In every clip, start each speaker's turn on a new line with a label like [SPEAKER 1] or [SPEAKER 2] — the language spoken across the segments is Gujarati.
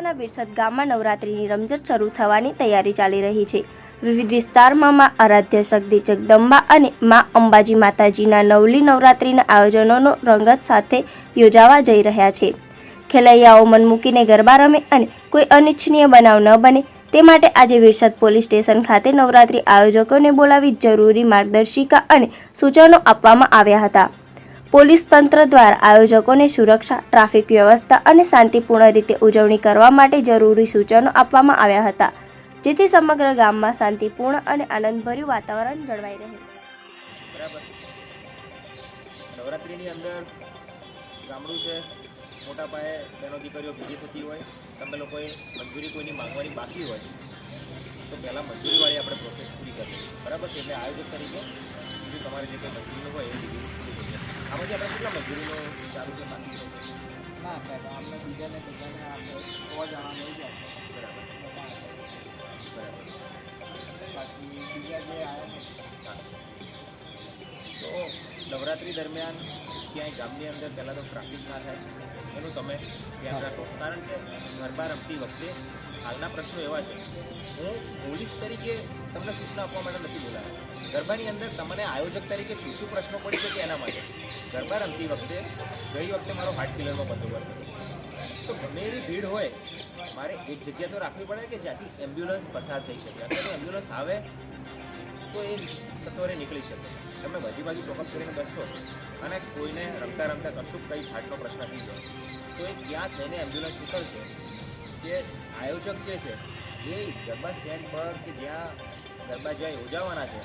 [SPEAKER 1] જિલ્લાના વિરસદ ગામમાં નવરાત્રિની રમઝટ શરૂ થવાની તૈયારી ચાલી રહી છે. વિવિધ વિસ્તારમાં માં આરાધ્ય શક્તિ જગદંબા અને માં અંબાજી માતાજીના નવલી નવરાત્રિના આયોજનોનો રંગત સાથે યોજાવા જઈ રહ્યા છે. ખેલૈયાઓ મન મૂકીને ગરબા રમે અને કોઈ અનિચ્છનીય બનાવ ન બને તે માટે આજે વિરસદ પોલીસ સ્ટેશન ખાતે નવરાત્રિ આયોજકોને બોલાવી જરૂરી માર્ગદર્શિકા અને સૂચનો આપવામાં આવ્યા હતા. પોલીસ તંત્ર દ્વારા આયોજકોને સુરક્ષા, ટ્રાફિક વ્યવસ્થા અને શાંતિપૂર્ણ રીતે ઉજવણી કરવા માટે જરૂરી સૂચનો આપવામાં આવ્યા હતા, જેથી સમગ્ર ગામમાં શાંતિપૂર્ણ અને આનંદભર્યું વાતાવરણ જળવાઈ રહે.
[SPEAKER 2] નવરાત્રિની અંદર ગામડું છે, મોટા પાયે બહેનો દીકરીઓ ભેગી થતી હોય, તમે લોકોએ મંજૂરી કોઈની માંગવાની બાકી હોય, તો પહેલાં મંજૂરીવાળી આપણે પ્રોસેસ પૂરી કરવી. બરાબર એટલે આયોજક તરીકે બીજું તમારે જે કંઈ મંજૂરીનું હોય એ આમાંથી આપણે કેટલા મંજૂરીનું ચાલુ છે
[SPEAKER 3] ના સાહેબ અમને બીજાને બધાને આપણે સો જણા જાય.
[SPEAKER 2] બરાબર.
[SPEAKER 3] બાકી બીજા જે આવે
[SPEAKER 2] તો નવરાત્રિ દરમિયાન ક્યાંય ગામની અંદર પહેલાં તો ટ્રાફિક ના થાય. એનું તમે ધ્યાન રાખો. કારણ કે ગરબા રમતી વખતે હાલના પ્રશ્નો એવા છે. હું પોલીસ તરીકે તમને સૂચના આપવા માટે નથી બોલાવ્યો ગરબાની અંદર તમને આયોજક તરીકે શું શું પ્રશ્નો પડી શકે એના માટે? ગરબા રમતી વખતે, ગઈ વખતે મારો હાર્ટ કિલરમાં પતો હતો તો ગમે એવી ભીડ હોય, મારે એક જગ્યા તો રાખવી પડે કે જ્યાંથી એમ્બ્યુલન્સ પસાર થઈ શકે. અથવા એમ્બ્યુલન્સ આવે, તો એ સત્વરે નીકળી શકે. તમે બધી બાજુ ચોકઅપ કરીને બેસશો. અને કોઈને રમતા રમતા કશું કંઈ હાર્ટનો પ્રશ્ન થઈ જાય. તો એ ક્યાં થઈને એમ્બ્યુલન્સ નીકળશે? કે આયોજક જે છે, એ ગરબા સ્ટેન્ડ પર કે જ્યાં ગરબા જ્યાં યોજાવાના છે,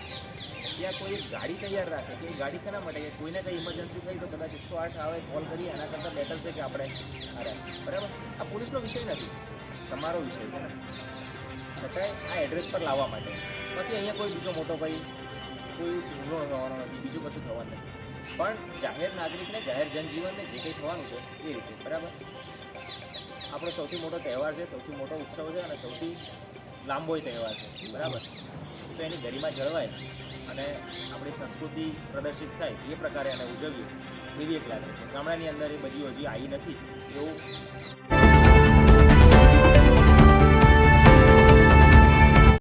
[SPEAKER 2] ત્યાં કોઈ ગાડી તૈયાર રાખે કે એ ગાડી શેના માટે? કે કોઈને કંઈ ઇમરજન્સી થઈ તો કદાચ એકસો આઠ આવે કોલ કરીએ, એના કરતાં બેટર છે કે આપણે અરે બરાબર? આ પોલીસનો વિષય નથી. તમારો વિષય છે. છતાંય આ એડ્રેસ પર લાવવા માટે. પછી અહીંયા કોઈ બીજો મોટો ભાઈ, કોઈ હુમલો થવાનો નથી, બીજું કશું થવાનું નથી. પણ જાહેર નાગરિકને, જાહેર જનજીવનને જે કંઈ થવાનું છે, એ રીતે. બરાબર? આપણો સૌથી મોટો તહેવાર છે, સૌથી મોટો ઉત્સવ છે અને સૌથી લાંબો તહેવાર છે. બરાબર? તો એની ગરિમા જળવાય અને આપણી સંસ્કૃતિ પ્રદર્શિત થાય એ પ્રકારે એને ઉજવ્યું. એવી એક લાગે છે. ગામડાની અંદર એ બધી હજી આવી નથી. એવું